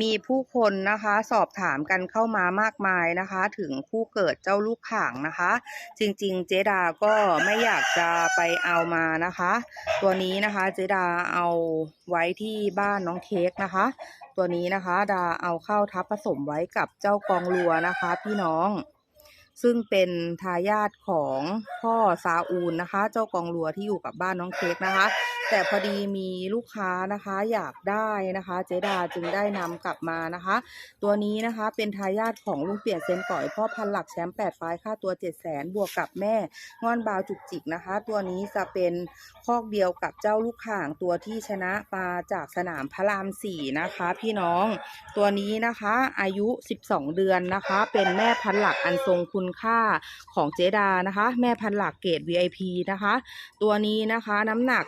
มีผู้คนนะคะสอบถามกันเข้ามามากมายนะคะ ถึงคู่เกิดเจ้าลูกข่างนะคะ จริงๆ เจดาก็ไม่อยากจะไปเอามานะคะ ตัวนี้นะคะเจดาเอาไว้ที่บ้านน้องเค้กนะคะ ตัวนี้นะคะดาเอาเข้าทับผสมไว้กับเจ้ากองรัวนะคะ พี่น้องซึ่งเป็นทายาทของพ่อซาอูลนะคะ เจ้ากองรัวที่อยู่กับบ้านน้องเค้กนะคะ แต่พอดีมีลูกค้านะคะอยากได้นะคะ เจดาจึงได้นำกลับมานะคะ ตัวนี้นะคะเป็นทายาทของลุงเปียนเซนต่อยพ่อพันหลักแชมป์แปดไฟล์ค่าตัวเจ็ดแสนบวกกับแม่งอนบาวจุกจิกนะคะ ตัวนี้จะเป็นคอกเดียวกับเจ้าลูกข่างตัวที่ชนะมาจากสนามพระรามสี่นะคะ พี่น้องตัวนี้นะคะ อายุ 12 เดือนนะคะ เป็นแม่พันหลักอันทรงคุณค่าของเจดานะคะ แม่พันหลักเกรด VIP นะคะ ตัวนี้นะคะน้ำหนัก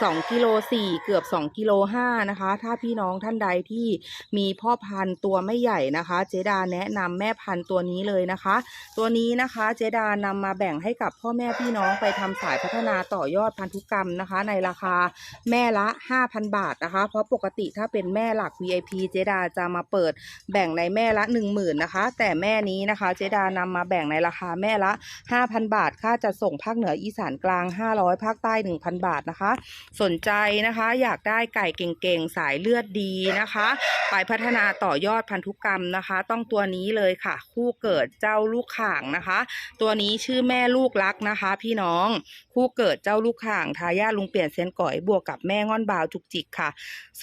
2กิโล4เกือบ2กิโล5นะคะ ถ้าพี่น้องท่านใดที่มีพ่อพันธุ์ตัวไม่ใหญ่นะคะ เจดาแนะนำแม่พันธุ์ตัวนี้เลยนะคะ ตัวนี้นะคะเจดานำมาแบ่งให้กับพ่อแม่พี่น้องไปทำสายพัฒนาต่อยอดพันธุกรรมนะคะ ในราคาแม่ละ 5,000 บาทนะคะ เพราะปกติถ้าเป็นแม่หลัก VIP เจดาจะมาเปิดแบ่งในแม่ละ 10,000นะคะ แต่แม่นี้นะคะเจดานำมาแบ่งในราคาแม่ละ 5,000 บาท ค่าจะส่งภาคเหนืออีสานกลาง 500 ภาคใต้ 1,000 บาทนะคะสนใจนะคะ อยากได้ไก่เก่งๆ สายเลือดดีนะคะ ไปพัฒนาต่อยอดพันธุกรรมนะคะ ต้องตัวนี้เลยค่ะ คู่เกิดเจ้าลูกข่างนะคะ ตัวนี้ชื่อแม่ลูกรักนะคะ พี่น้อง คู่เกิดเจ้าลูกข่างทายาทลุงเปลี่ยนเซนก่อยบวกกับแม่ง่อนบาวจุกจิกค่ะ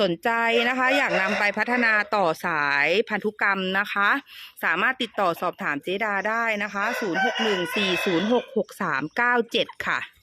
สนใจนะคะ อยากนำไปพัฒนาต่อสายพันธุกรรมนะคะ สามารถติดต่อสอบถามเจดาได้นะคะ 0614066397 ค่ะ